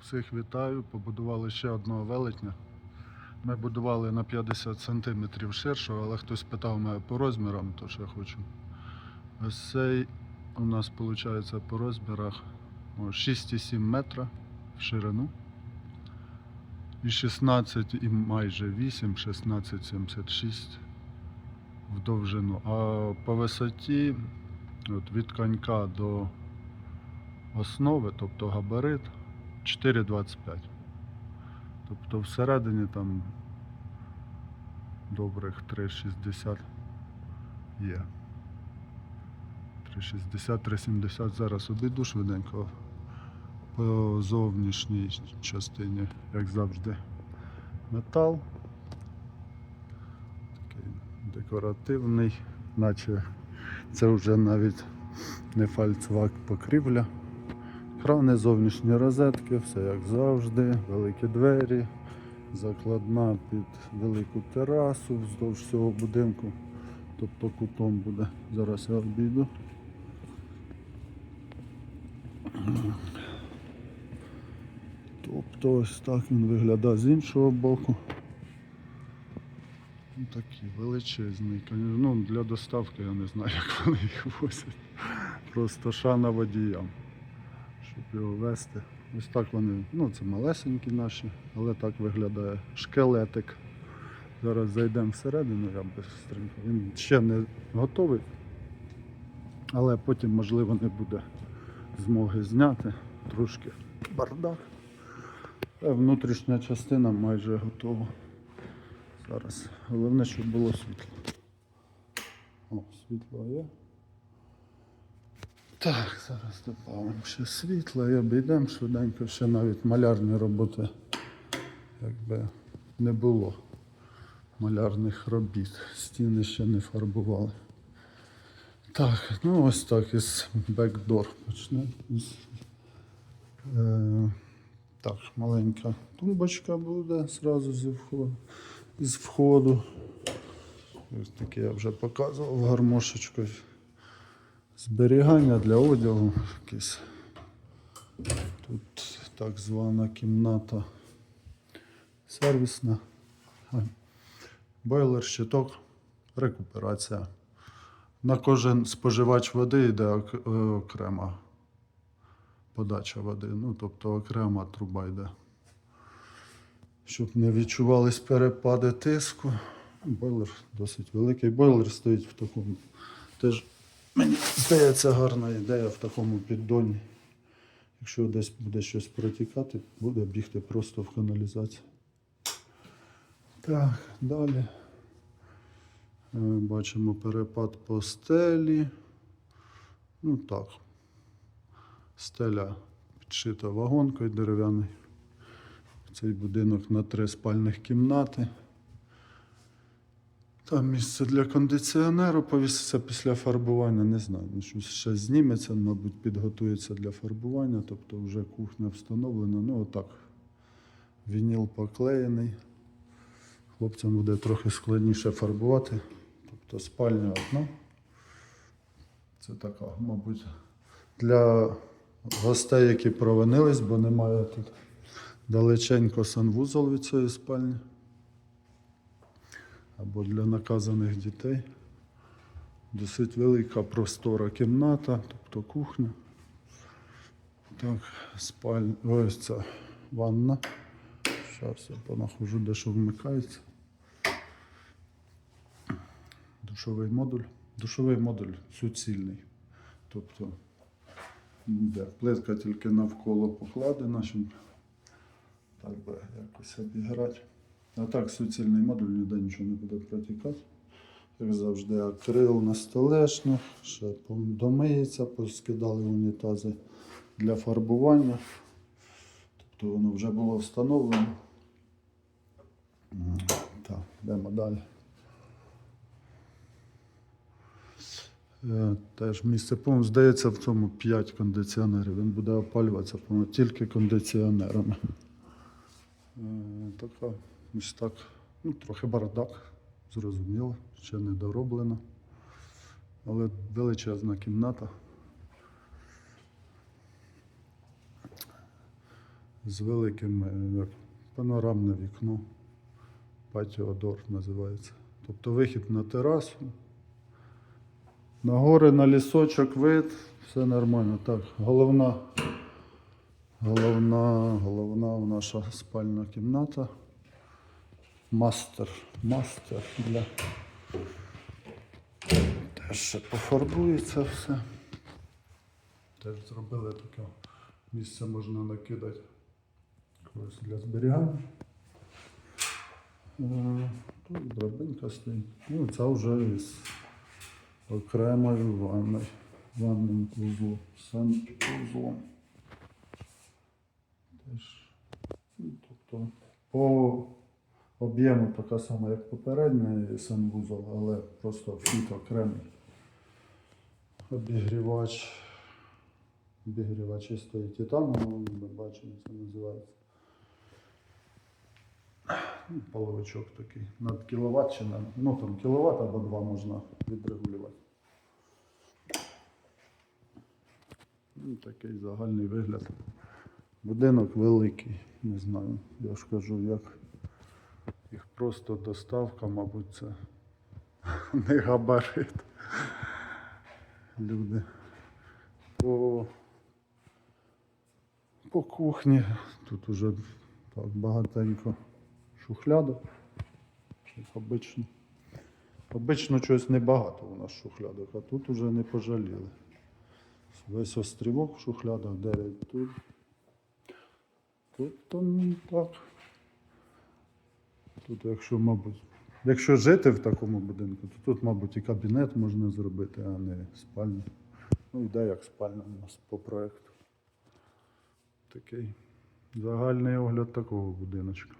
Всіх вітаю. Побудували ще одного велетня. Ми будували на 50 см ширшого, але хтось питав мене по розмірам, то що я хочу. Ось цей у нас виходить по розмірах 6,7 метра в ширину. І 16 і майже 8, 16,76 в довжину. А по висоті от від конька до основи, тобто габарит 4,25. Тобто всередині там добрих 3,60 є. 3,60, 3,70 зараз обійду швиденько по зовнішній частині, як завжди, метал. Такий декоративний, наче це вже навіть не фальцвак покрівля. Крани, зовнішні розетки, все як завжди, великі двері, закладна під велику терасу вздовж всього будинку, тобто кутом буде. Зараз я обійду. Тобто ось так він виглядає з іншого боку. Ну, Такий величезний. Ну, для доставки я не знаю, як вони їх возять. Просто шана водіям його вести. Ось так вони, ну це малесенькі наші, але так виглядає шкелетик. Зараз зайдемо всередину, я быстренько. Він ще не готовий, але потім, можливо, не буде змоги зняти. Трошки бардак. А внутрішня частина майже готова. Зараз. Головне, щоб було світло. О, світло є. Так, зараз додамо ще світла і обійдемо швиденько, ще навіть малярні роботи якби не було малярних робіт. Стіни ще не фарбували. Так, ну ось так із бекдор почнемо. Е, так, маленька тумбочка буде зразу зі входу, із входу. Ось таке я вже показував гармошечкою зберігання для одягу. Тут так звана кімната сервісна. Бойлер, щиток, рекуперація. На кожен споживач води йде е, окрема подача води. Ну, тобто окрема труба йде. Щоб не відчувались перепади тиску. Бойлер досить великий. Бойлер стоїть в такому теж Мені здається гарна ідея в такому піддоні. Якщо десь буде щось протікати, буде бігти просто в каналізацію. Так, далі. Е, Бачимо перепад по стелі. Ну так. Стеля підшита вагонкою дерев'яною. Цей будинок на три спальних кімнати. Там місце для кондиціонеру повіситься після фарбування, не знаю. ну, Щось ще зніметься, мабуть, підготується для фарбування, тобто вже кухня встановлена. Ну, отак. Вініл поклеєний. Хлопцям буде трохи складніше фарбувати. Тобто спальня одна. Це така, мабуть, для гостей, які провинились, бо немає тут далеченько санвузол від цієї спальні або для наказаних дітей. Досить велика простора кімната, тобто кухня. Так, спальня. Ось ця ванна. Зараз я понахожу, де що вмикається. Душовий модуль. Душовий модуль суцільний. Тобто де плитка тільки навколо покладена, щоб так би якось обіграти. А так суцільний модуль ніде нічого не буде протікати. Як завжди, акрил на столешнях, ще домиється, поскидали унітази для фарбування. Тобто воно вже було встановлено. Так, йдемо далі. Е, Теж місце, по-моєму, здається, в цьому 5 кондиціонерів. Він буде опалюватися, по-моєму, тільки кондиціонерами. Е, Така ось так. Ну, трохи бардак, зрозуміло, ще не дороблено. Але величезна кімната. з великим е, як, панорамне вікно. Патіодор називається. Тобто вихід на терасу. На гори, на лісочок вид, все нормально. Так, головна, головна, головна наша спальна кімната. Мастер, мастер для. Теж пофарбується все. Теж зробили таке місце можна накидати когось для зберігання. Е, Тут драбинка стоїть. Ну, це вже із окремою ванною, ванним вузлом, санвузлом. Теж, ну, тобто, по об'єму така сама, як попередній санвузол, але просто вхід окремий. Обігрівач. Обігрівачі стоїть титаном, ми бачимо, це називається. Ну, Половичок такий. Над кіловат чи на, ну там кіловат або два можна відрегулювати. Ну, такий загальний вигляд. Будинок великий, не знаю. Я ж кажу, як просто доставка, мабуть, це не габарит. Люди. По, по кухні тут уже так багатенько шухлядок, як обично. Обично щось небагато у нас шухлядок, а тут уже не пожаліли. Весь острівок в шухлядах, 9 тут. Тут там так. Тут, якщо, мабуть, якщо жити в такому будинку, то тут, мабуть, і кабінет можна зробити, а не спальню. Ну, йде як спальня у нас по проєкту. Такий загальний огляд такого будиночка.